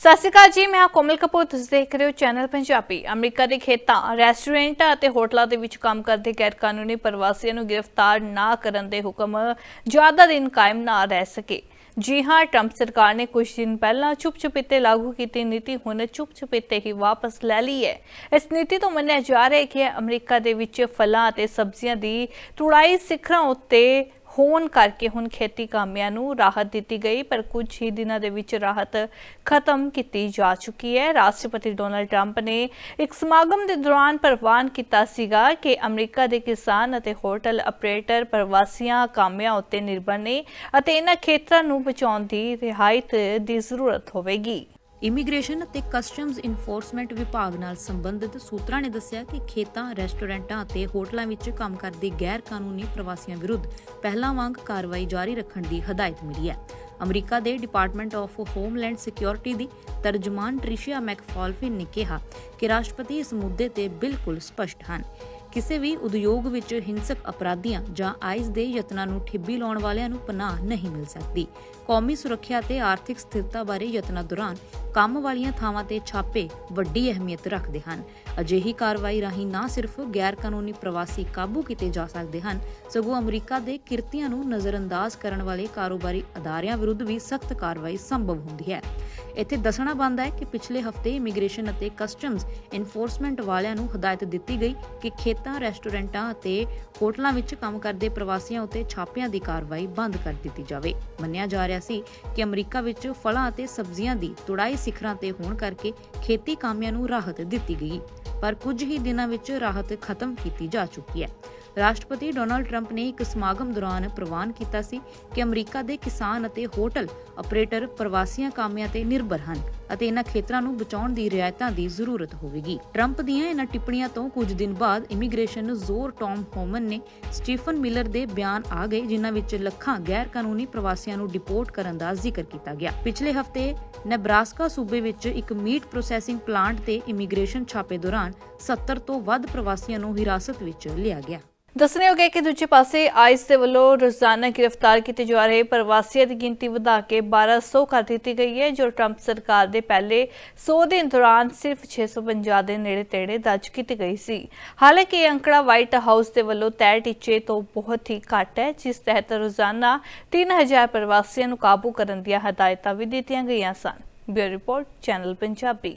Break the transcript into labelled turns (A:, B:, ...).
A: ਸਤਿ ਸ਼੍ਰੀ ਅਕਾਲ ਜੀ, ਮੈਂ ਕੋਮਲ ਕਪੂਰ। ਤੁਸੀਂ ਦੇਖ ਰਹੇ ਹੋ ਚੈਨਲ ਪੰਜਾਬੀ। ਅਮਰੀਕਾ ਦੇ ਖੇਤਾਂ, ਰੈਸਟੋਰੈਂਟਾਂ ਅਤੇ ਹੋਟਲਾਂ ਦੇ ਵਿੱਚ ਕੰਮ ਕਰਦੇ ਗੈਰ ਕਾਨੂੰਨੀ ਪ੍ਰਵਾਸੀਆਂ ਨੂੰ ਗ੍ਰਿਫਤਾਰ ਨਾ ਕਰਨ ਦੇ ਹੁਕਮ ਜ਼ਿਆਦਾ ਦਿਨ ਕਾਇਮ ਨਾ ਰਹਿ ਸਕੇ। ਜੀ ਹਾਂ, ਟਰੰਪ ਸਰਕਾਰ ਨੇ ਕੁਝ ਦਿਨ ਪਹਿਲਾਂ ਚੁੱਪ-ਚੁਪੀਤੇ ਲਾਗੂ ਕੀਤੀ ਨੀਤੀ, ਹੁਣ ਚੁੱਪ-ਚੁਪੀਤੇ ਹੀ ਵਾਪਸ ਲੈ ਲਈ ਹੈ। ਇਸ ਨੀਤੀ ਤੋਂ ਮੰਨਿਆ ਜਾ ਰਿਹਾ ਹੈ ਕਿ ਅਮਰੀਕਾ ਦੇ ਵਿੱਚ ਫਲਾਂ ਅਤੇ ਸਬਜ਼ੀਆਂ ਦੀ ਤੁੜਾਈ ਸਿਖਰਾਂ ਉੱਤੇ ਹੋਣ ਕਰਕੇ ਹੁਣ ਖੇਤੀ ਕਾਮਿਆਂ ਨੂੰ ਰਾਹਤ ਦਿੱਤੀ ਗਈ, ਪਰ ਕੁਝ ਹੀ ਦਿਨਾਂ ਦੇ ਵਿੱਚ ਰਾਹਤ ਖਤਮ ਕੀਤੀ ਜਾ ਚੁੱਕੀ ਹੈ। ਰਾਸ਼ਟਰਪਤੀ ਡੋਨਾਲਡ ਟਰੰਪ ਨੇ ਇੱਕ ਸਮਾਗਮ ਦੇ ਦੌਰਾਨ ਪ੍ਰਵਾਨ ਕੀਤਾ ਸੀਗਾ ਕਿ ਅਮਰੀਕਾ ਦੇ ਕਿਸਾਨ ਅਤੇ ਹੋਟਲ ਆਪਰੇਟਰ ਪ੍ਰਵਾਸੀਆਂ ਕਾਮਿਆਂ ਉੱਤੇ ਨਿਰਭਰ ਨੇ ਅਤੇ ਇਹਨਾਂ ਖੇਤਰਾਂ ਨੂੰ ਬਚਾਉਣ ਦੀ ਰਿਹਾਇਤ ਦੀ ਜ਼ਰੂਰਤ ਹੋਵੇਗੀ।
B: ਇਮੀਗ੍ਰੇਸ਼ਨ ਅਤੇ ਕਸਟਮਜ਼ ਇਨਫੋਰਸਮੈਂਟ ਵਿਭਾਗ ਨਾਲ ਸੰਬੰਧਿਤ ਸੂਤਰਾਂ ਨੇ ਦੱਸਿਆ ਕਿ ਖੇਤਾਂ, ਰੈਸਟੋਰੈਂਟਾਂ ਅਤੇ ਹੋਟਲਾਂ ਵਿੱਚ ਕੰਮ ਕਰਦੇ ਗੈਰ ਕਾਨੂੰਨੀ ਪ੍ਰਵਾਸੀਆਂ ਵਿਰੁੱਧ ਪਹਿਲਾਂ ਵਾਂਗ ਕਾਰਵਾਈ ਜਾਰੀ ਰੱਖਣ ਦੀ ਹਦਾਇਤ ਮਿਲੀ ਹੈ। ਅਮਰੀਕਾ ਦੇ ਡਿਪਾਰਟਮੈਂਟ ਆਫ ਹੋਮਲੈਂਡ ਸਿਕਿਉਰਿਟੀ ਦੀ ਤਰਜਮਾਨ ਟ੍ਰਿਸ਼ੀਆ ਮੈਕਫਾਲਫਿਨ ਨੇ ਕਿਹਾ ਕਿ ਰਾਸ਼ਟਰਪਤੀ ਇਸ ਮੁੱਦੇ ਤੇ ਬਿਲਕੁਲ ਸਪਸ਼ਟ ਹਨ। ਕਿਸੇ ਵੀ ਉਦਯੋਗ ਵਿੱਚ ਹਿੰਸਕ ਅਪਰਾਧੀਆਂ ਜਾਂ ਆਈਸ ਦੇ ਯਤਨਾਂ ਨੂੰ ਠਿੱਬੀ ਲਾਉਣ ਵਾਲਿਆਂ ਨੂੰ ਪਨਾਹ ਨਹੀਂ ਮਿਲ ਸਕਦੀ। ਕੌਮੀ ਸੁਰੱਖਿਆ ਤੇ ਆਰਥਿਕ ਸਥਿਰਤਾ ਬਾਰੇ ਯਤਨਾਂ ਦੌਰਾਨ ਕੰਮ ਵਾਲੀਆਂ ਥਾਵਾਂ ਤੇ ਛਾਪੇ ਵੱਡੀ ਅਹਿਮੀਅਤ ਰੱਖਦੇ ਹਨ। ਅਜਿਹੀ ਕਾਰਵਾਈ ਰਾਹੀਂ ਨਾ ਸਿਰਫ ਗੈਰ ਕਾਨੂੰਨੀ ਪ੍ਰਵਾਸੀ ਕਾਬੂ ਕੀਤੇ ਜਾ ਸਕਦੇ ਹਨ, ਸਗੋਂ ਅਮਰੀਕਾ ਦੇ ਕਿਰਤੀਆਂ ਨੂੰ ਨਜ਼ਰਅੰਦਾਜ਼ ਕਰਨ ਵਾਲੇ ਕਾਰੋਬਾਰੀ ਅਦਾਰਿਆਂ ਵਿਰੁੱਧ ਵੀ ਸਖਤ ਕਾਰਵਾਈ ਸੰਭਵ ਹੁੰਦੀ ਹੈ। ਇੱਥੇ ਦੱਸਣਾ ਬਣਦਾ ਹੈ ਕਿ ਪਿਛਲੇ ਹਫ਼ਤੇ ਇਮੀਗ੍ਰੇਸ਼ਨ ਅਤੇ ਕਸਟਮਸ ਇਨਫੋਰਸਮੈਂਟ ਵਾਲਿਆਂ ਨੂੰ ਹਦਾਇਤ ਦਿੱਤੀ ਗਈ ਕਿ ਖੇਤਾਂ, ਰੈਸਟੋਰੈਂਟਾਂ ਅਤੇ ਹੋਟਲਾਂ ਵਿੱਚ ਕੰਮ ਕਰਦੇ ਪ੍ਰਵਾਸੀਆਂ ਉੱਤੇ ਛਾਪਿਆਂ ਦੀ ਕਾਰਵਾਈ ਬੰਦ ਕਰ ਦਿੱਤੀ ਜਾਵੇ। ਮੰਨਿਆ ਜਾ ਰਿਹਾ ਸੀ ਕਿ ਅਮਰੀਕਾ ਵਿੱਚ ਫਲਾਂ ਅਤੇ ਸਬਜ਼ੀਆਂ ਦੀ ਤੁੜਾਈ ਸਿਖਰਾਂ ਤੇ ਹੋਣ ਕਰਕੇ ਖੇਤੀ ਕਾਮਿਆਂ ਨੂੰ ਰਾਹਤ ਦਿੱਤੀ ਗਈ। ਪਰ ਕੁਝ ਹੀ ਦਿਨਾਂ ਵਿੱਚ ਰਾਹਤ ਖਤਮ ਕੀਤੀ ਜਾ ਚੁੱਕੀ ਹੈ। ਰਾਸ਼ਟਰਪਤੀ ਡੋਨਾਲਡ ਟਰੰਪ ਨੇ ਇੱਕ ਸਮਾਗਮ ਦੌਰਾਨ ਪ੍ਰਵਾਨ ਕੀਤਾ ਸੀ ਕਿ ਅਮਰੀਕਾ ਦੇ ਕਿਸਾਨ ਅਤੇ ਹੋਟਲ ਆਪਰੇਟਰ ਪ੍ਰਵਾਸੀਆਂ ਕਾਮਿਆਂ ਤੇ ਨਿਰਭਰ ਹਨ ਅਤੇ ਇਹਨਾਂ ਖੇਤਰਾਂ ਨੂੰ ਬਚਾਉਣ ਦੀ ਰਿਆਇਤਾਂ ਦੀ ਜ਼ਰੂਰਤ ਹੋਵੇਗੀ। ਟਰੰਪ ਦੀਆਂ ਇਹਨਾਂ ਟਿੱਪਣੀਆਂ ਤੋਂ ਕੁਝ ਦਿਨ ਬਾਅਦ ਇਮੀਗ੍ਰੇਸ਼ਨ ਜ਼ੋਰ ਟੌਮ ਹੋਮਨ ਨੇ ਸਟੀਫਨ ਮਿਲਰ ਦੇ ਬਿਆਨ ਆ ਗਏ, ਜਿਨ੍ਹਾਂ ਵਿੱਚ ਲੱਖਾਂ ਗੈਰ ਕਾਨੂੰਨੀ ਪ੍ਰਵਾਸੀਆਂ ਨੂੰ ਡਿਪੋਰਟ ਕਰਨ ਦਾ ਜ਼ਿਕਰ ਕੀਤਾ ਗਿਆ। ਪਿਛਲੇ ਹਫ਼ਤੇ ਨੈਬਰਾਸਕਾ ਸੂਬੇ ਵਿੱਚ ਇੱਕ ਮੀਟ ਪ੍ਰੋਸੈਸਿੰਗ ਪਲਾਂਟ ਤੇ ਇਮੀਗ੍ਰੇਸ਼ਨ ਛਾਪੇ ਦੌਰਾਨ 70 ਤੋਂ ਵੱਧ ਪ੍ਰਵਾਸੀਆਂ ਨੂੰ ਹਿਰਾਸਤ ਵਿੱਚ ਲਿਆ ਗਿਆ।
A: ਦੱਸਣਯੋਗ ਹੈ ਕਿ ਦੂਜੇ ਪਾਸੇ ਆਈਸ ਦੇ ਵੱਲੋਂ ਰੋਜ਼ਾਨਾ ਗ੍ਰਿਫਤਾਰ ਕੀਤੇ ਜਾ ਰਹੇ ਪ੍ਰਵਾਸੀਆਂ ਦੀ ਗਿਣਤੀ ਵਧਾ ਕੇ 1200 ਕਰ ਦਿੱਤੀ ਗਈ ਹੈ, ਜੋ ਟਰੰਪ ਸਰਕਾਰ ਦੇ ਪਹਿਲੇ 100 ਦਿਨ ਦੌਰਾਨ ਸਿਰਫ 650 ਦੇ ਨੇੜੇ ਤੇੜੇ ਦਰਜ ਕੀਤੀ ਗਈ ਸੀ। ਹਾਲਾਂਕਿ ਇਹ ਅੰਕੜਾ ਵਾਈਟ ਹਾਊਸ ਦੇ ਵੱਲੋਂ ਤੈਅ ਟੀਚੇ ਤੋਂ ਬਹੁਤ ਹੀ ਘੱਟ ਹੈ, ਜਿਸ ਤਹਿਤ ਰੋਜ਼ਾਨਾ 3000 ਪ੍ਰਵਾਸੀਆਂ ਨੂੰ ਕਾਬੂ ਕਰਨ ਦੀਆਂ ਹਦਾਇਤਾਂ ਵੀ ਦਿੱਤੀਆਂ ਗਈਆਂ ਸਨ। Bureau report, channel Punjabi.